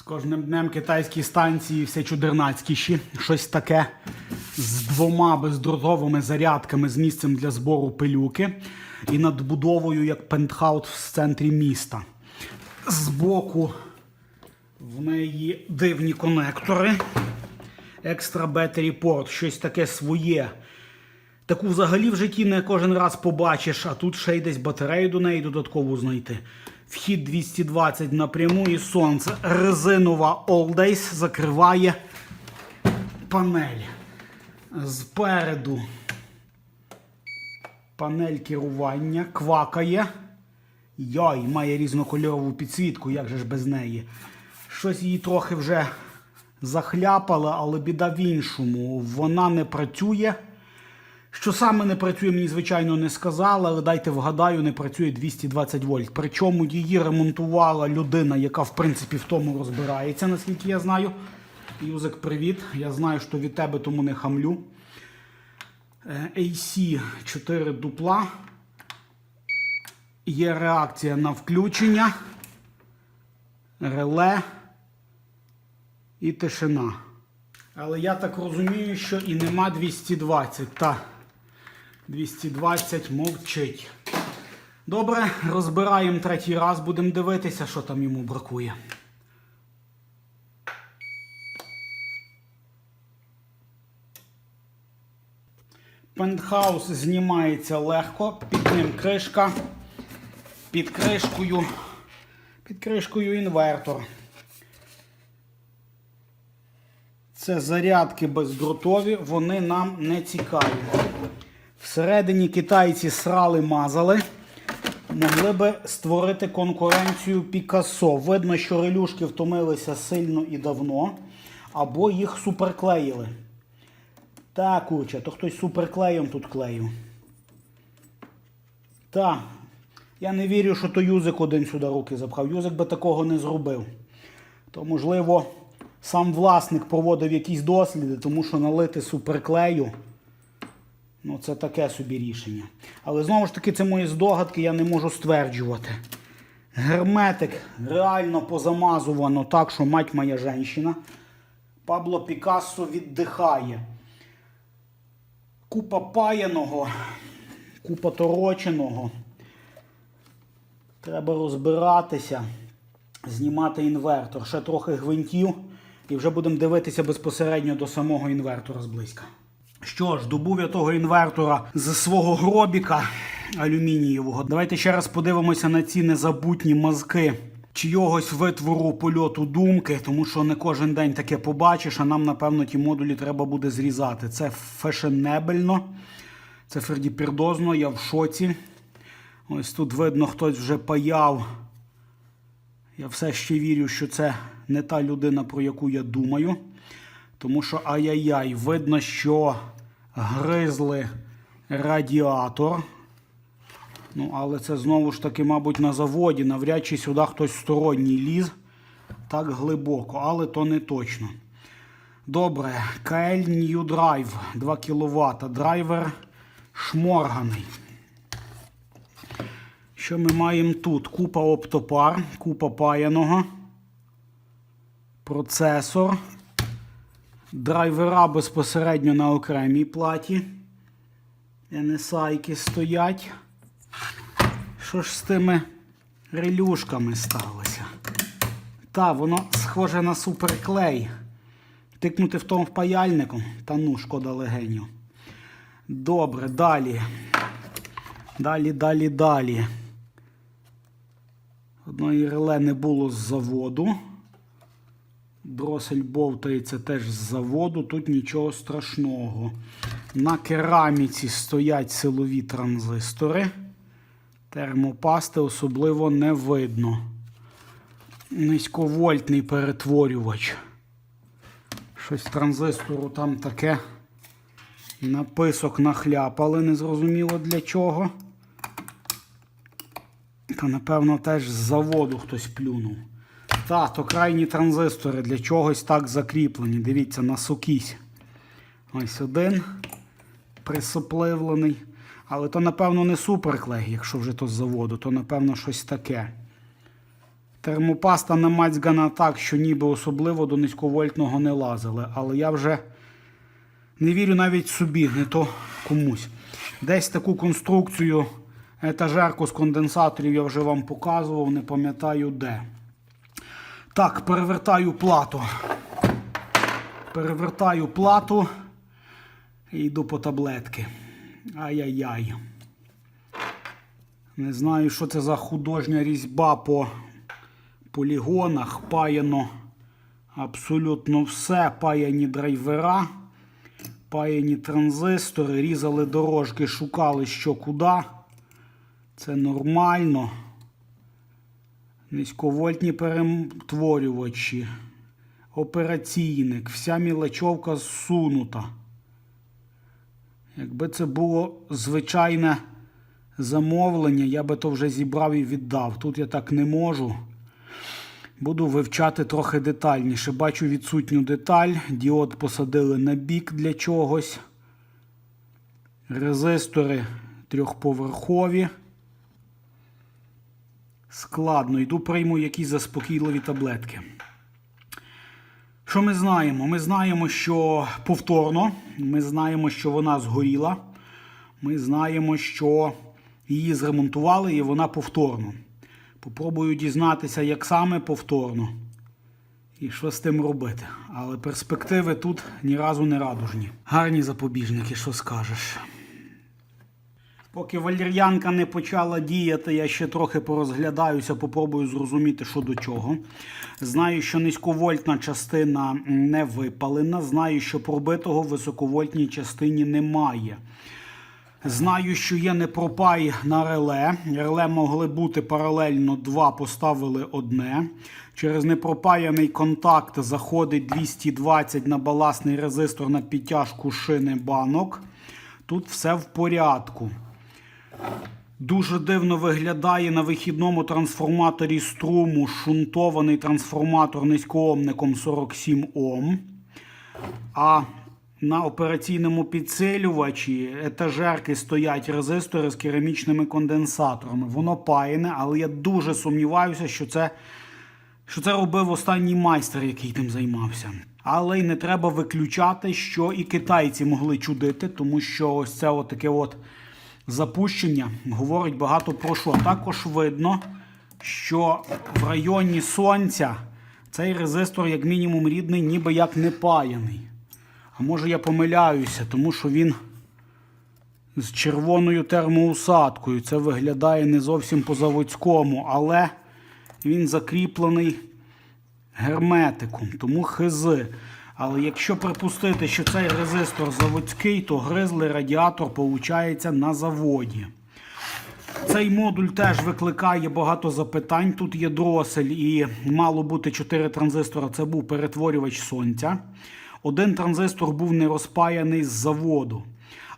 З кожним днем китайські станції все чудернацькіші. Щось таке з двома бездротовими зарядками з місцем для збору пилюки і надбудовою як пентхаус в центрі міста. Збоку в неї дивні конектори. Extra Battery Port, щось таке своє. Таку взагалі в житті не кожен раз побачиш, а тут ще й десь батарею до неї додаткову знайти. Вхід 220 напряму і сонце. Резинова All закриває панель. Зпереду панель керування квакає. Йой, має різнокольорову підсвітку, як же ж без неї. Щось її трохи вже захляпало, але біда в іншому. Вона не працює. Що саме не працює, мені звичайно не сказали, але дайте вгадаю, не працює 220 вольт. Причому її ремонтувала людина, яка в принципі в тому розбирається, наскільки я знаю. Юзик, привіт. Я знаю, що від тебе тому не хамлю. Е, AC 4 дупла. Є реакція на включення, реле і тишина. Але я так розумію, що і нема 220. Та 220 мовчить. Добре, розбираємо третій раз, будемо дивитися, що там йому бракує. Пентхаус знімається легко, під ним кришка, під кришкою, під кришкою інвертор. Це зарядки бездротові, вони нам не цікаві. Всередині китайці срали мазали. Могли би створити конкуренцію Пікассо. Видно, що релюшки втомилися сильно і давно, або їх суперклеїли. Так, куча, то хтось суперклеєм тут клеїв. Так. Я не вірю, що то Юзик один сюди руки запхав. Юзик би такого не зробив. То, можливо, сам власник проводив якісь досліди, тому що налити суперклею. Ну, це таке собі рішення. Але знову ж таки, це мої здогадки, я не можу стверджувати. Герметик реально позамазувано так, що мать моя жінка. Пабло Пікассо віддихає. Купа паяного, купа тороченого. Треба розбиратися, знімати інвертор. Ще трохи гвинтів. І вже будемо дивитися безпосередньо до самого інвертора зблизька. Що ж, добув я того інвертора з свого гробіка алюмінієвого. Давайте ще раз подивимося на ці незабутні мазки чийогось витвору польоту думки, тому що не кожен день таке побачиш, а нам, напевно, ті модулі треба буде зрізати. Це фешенебельно, це фердіпірдозно, я в шоці. Ось тут видно, хтось вже паяв. Я все ще вірю, що це не та людина, про яку я думаю. Тому що ай-яй-яй, видно, що гризли радіатор. Ну, але це знову ж таки, мабуть, на заводі. Навряд чи сюди хтось сторонній ліз так глибоко, але то не точно. Добре, KL New Drive 2 кВт. Драйвер шморганий. Що ми маємо тут? Купа оптопар, купа паяного, процесор, драйвера безпосередньо на окремій платі. NSI стоять. Що ж з тими релюшками сталося? Та, воно схоже на суперклей. Тикнути в тому паяльником. Та ну, шкода легеню. Добре, далі. Далі, далі, далі. Одної реле не було з заводу. Дросель бовтається теж з заводу. Тут нічого страшного. На кераміці стоять силові транзистори. Термопасти особливо не видно. Низьковольтний перетворювач. Щось транзистору там таке. Написок нахляпали, незрозуміло для чого. Та, напевно, теж з заводу хтось плюнув. Та, то крайні транзистори для чогось так закріплені. Дивіться, на сукісь. Ось один присопливлений. Але то, напевно, не суперклей, якщо вже то з заводу, то, напевно, щось таке. Термопаста намацьгана так, що ніби особливо до низьковольтного не лазили. Але я вже не вірю навіть собі, не то комусь. Десь таку конструкцію етажерку з конденсаторів я вже вам показував, не пам'ятаю де. Так, перевертаю плату. Перевертаю плату і йду по таблетки. Ай-яй-яй. Не знаю, що це за художня різьба по полігонах. Паяно абсолютно все. Паяні драйвера, паяні транзистори, різали дорожки, шукали що куди. Це нормально. Низьковольтні перетворювачі, операційник, вся мілочовка зсунута. Якби це було звичайне замовлення, я би то вже зібрав і віддав. Тут я так не можу. Буду вивчати трохи детальніше. Бачу відсутню деталь. Діод посадили на бік для чогось. Резистори трьохповерхові. Складно. Йду прийму якісь заспокійливі таблетки. Що ми знаємо? Ми знаємо, що повторно, ми знаємо, що вона згоріла. Ми знаємо, що її зремонтували і вона повторно. Попробую дізнатися, як саме повторно і що з тим робити. Але перспективи тут ні разу не радужні. Гарні запобіжники, що скажеш. Поки валір'янка не почала діяти, я ще трохи порозглядаюся, попробую зрозуміти, що до чого. Знаю, що низьковольтна частина не випалена. Знаю, що пробитого в високовольтній частині немає. Знаю, що є непропай на реле. Реле могли бути паралельно два, поставили одне. Через непропаяний контакт заходить 220 на баласний резистор на підтяжку шини банок. Тут все в порядку. Дуже дивно виглядає на вихідному трансформаторі струму шунтований трансформатор низькоомником 47 Ом. А на операційному підсилювачі етажерки стоять резистори з керамічними конденсаторами. Воно паяне, але я дуже сумніваюся, що це, що це робив останній майстер, який тим займався. Але й не треба виключати, що і китайці могли чудити, тому що ось це от таке от запущення говорить багато про що. Також видно, що в районі сонця цей резистор, як мінімум, рідний, ніби як не паяний. А може я помиляюся, тому що він з червоною термоусадкою. Це виглядає не зовсім по-заводському, але він закріплений герметиком, тому хизи. Але якщо припустити, що цей резистор заводський, то гризли радіатор, виходить, на заводі. Цей модуль теж викликає багато запитань. Тут є дросель і мало бути 4 транзистора. Це був перетворювач сонця. Один транзистор був не розпаяний з заводу.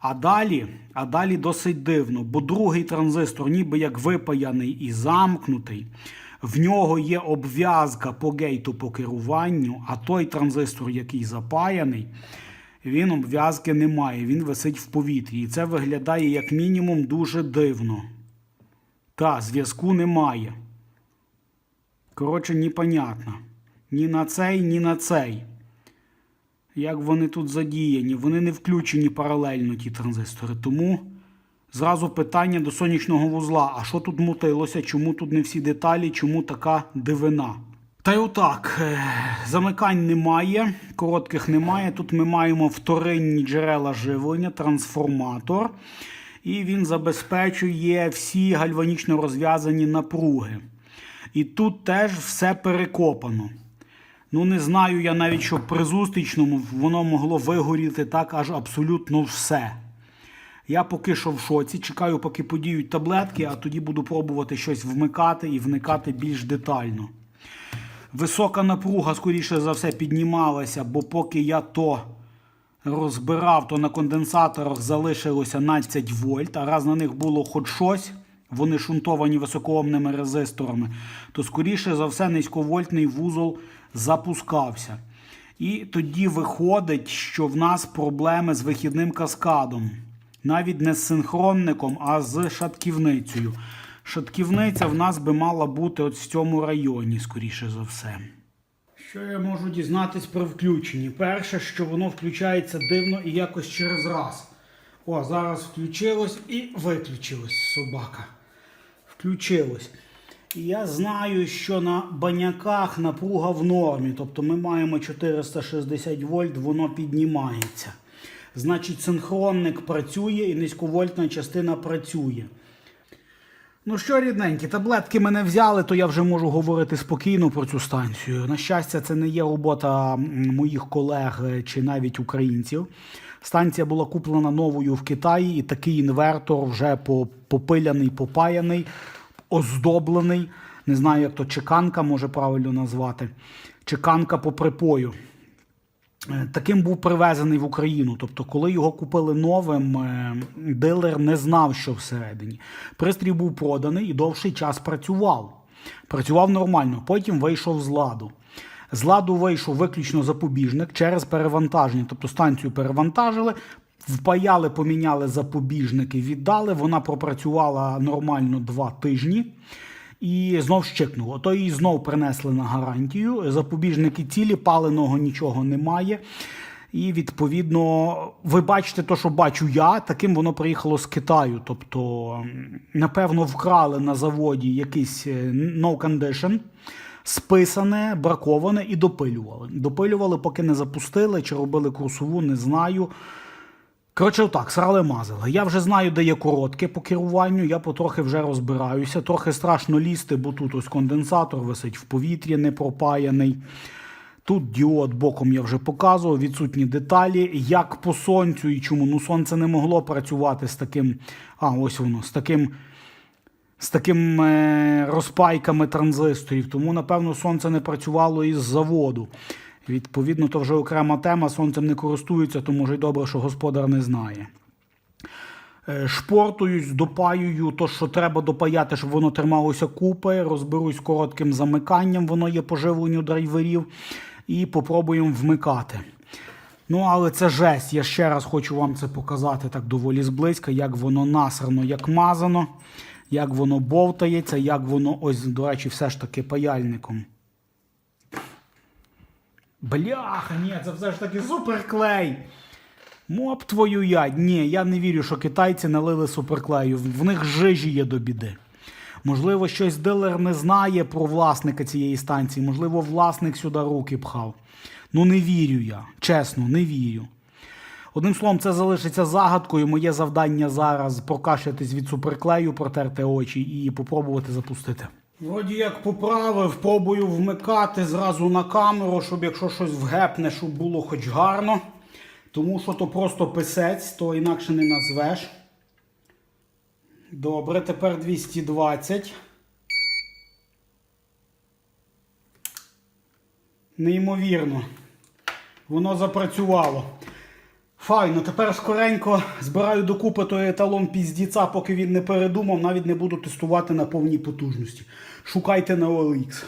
А далі, а далі досить дивно, бо другий транзистор, ніби як випаяний і замкнутий. В нього є обв'язка по гейту по керуванню, а той транзистор, який запаяний, він обв'язки не має, він висить в повітрі. І це виглядає як мінімум дуже дивно. Та, зв'язку немає. Коротше, непонятно. Ні на цей, ні на цей. Як вони тут задіяні, вони не включені паралельно, ті транзистори. Тому зразу питання до сонячного вузла. А що тут мутилося? Чому тут не всі деталі, чому така дивина? Та й отак, е, замикань немає, коротких немає. Тут ми маємо вторинні джерела живлення, трансформатор. І він забезпечує всі гальванічно розв'язані напруги. І тут теж все перекопано. Ну, не знаю я навіть, що при зустрічному воно могло вигоріти так аж абсолютно все. Я поки що в шоці, чекаю, поки подіють таблетки, а тоді буду пробувати щось вмикати і вникати більш детально. Висока напруга, скоріше за все, піднімалася, бо поки я то розбирав, то на конденсаторах залишилося 12 вольт, а раз на них було хоч щось, вони шунтовані високоомними резисторами, то скоріше за все низьковольтний вузол запускався. І тоді виходить, що в нас проблеми з вихідним каскадом. Навіть не з синхронником, а з шатківницею. Шатківниця в нас би мала бути от в цьому районі, скоріше за все. Що я можу дізнатись при включенні? Перше, що воно включається дивно і якось через раз. О, зараз включилось і виключилось собака. Включилось. І я знаю, що на баняках напруга в нормі. Тобто ми маємо 460 вольт, воно піднімається. Значить, синхронник працює і низьковольтна частина працює. Ну що, рідненькі, таблетки мене взяли, то я вже можу говорити спокійно про цю станцію. На щастя, це не є робота моїх колег чи навіть українців. Станція була куплена новою в Китаї, і такий інвертор вже попиляний, попаяний, оздоблений. Не знаю, як то чеканка може правильно назвати. Чеканка по припою. Е, Таким був привезений в Україну. Тобто, коли його купили новим, е, дилер не знав, що всередині. Пристрій був проданий і довший час працював. Працював нормально, потім вийшов з ладу. З ладу вийшов виключно запобіжник через перевантаження. Тобто станцію перевантажили, впаяли, поміняли запобіжники, віддали. Вона пропрацювала нормально два тижні. І знов щикнуло. То її знов принесли на гарантію. Запобіжники цілі, паленого нічого немає. І відповідно, ви бачите те, що бачу я, таким воно приїхало з Китаю. Тобто, напевно, вкрали на заводі якийсь е, no condition, списане, браковане і допилювали. Допилювали, поки не запустили, чи робили курсову, не знаю. Коротше, отак, срали мазали. Я вже знаю, де є коротке по керуванню, я потрохи вже розбираюся. Трохи страшно лізти, бо тут ось конденсатор висить в повітрі, не пропаяний. Тут діод боком я вже показував, відсутні деталі. Як по сонцю і чому? Ну, сонце не могло працювати з таким. А, ось воно, з таким. З таким е, розпайками транзисторів, тому напевно сонце не працювало із заводу. Відповідно, то вже окрема тема. Сонцем не користуються, тому вже й добре, що господар не знає. Е, Шпортуюсь, допаюю то, що треба допаяти, щоб воно трималося купи. Розберусь коротким замиканням, воно є по живленню драйверів, і попробуємо вмикати. Ну, але це жесть. Я ще раз хочу вам це показати так доволі зблизька, як воно насрано, як мазано, як воно бовтається, як воно, ось, до речі, все ж таки паяльником. Бляха, ні, це все ж таки суперклей. Моп твою ядь. Ні, я не вірю, що китайці налили суперклею. В них жижі є до біди. Можливо, щось дилер не знає про власника цієї станції. Можливо, власник сюди руки пхав. Ну, не вірю я. Чесно, не вірю. Одним словом, це залишиться загадкою. Моє завдання зараз прокашлятись від суперклею, протерти очі і попробувати запустити. Вроді як поправив, пробую вмикати зразу на камеру, щоб якщо щось вгепне, щоб було хоч гарно. Тому що то просто писець, то інакше не назвеш. Добре, тепер 220. Неймовірно. Воно запрацювало. Файно, тепер скоренько збираю докупи той еталон піздіца, поки він не передумав, навіть не буду тестувати на повній потужності. Шукайте на OLX.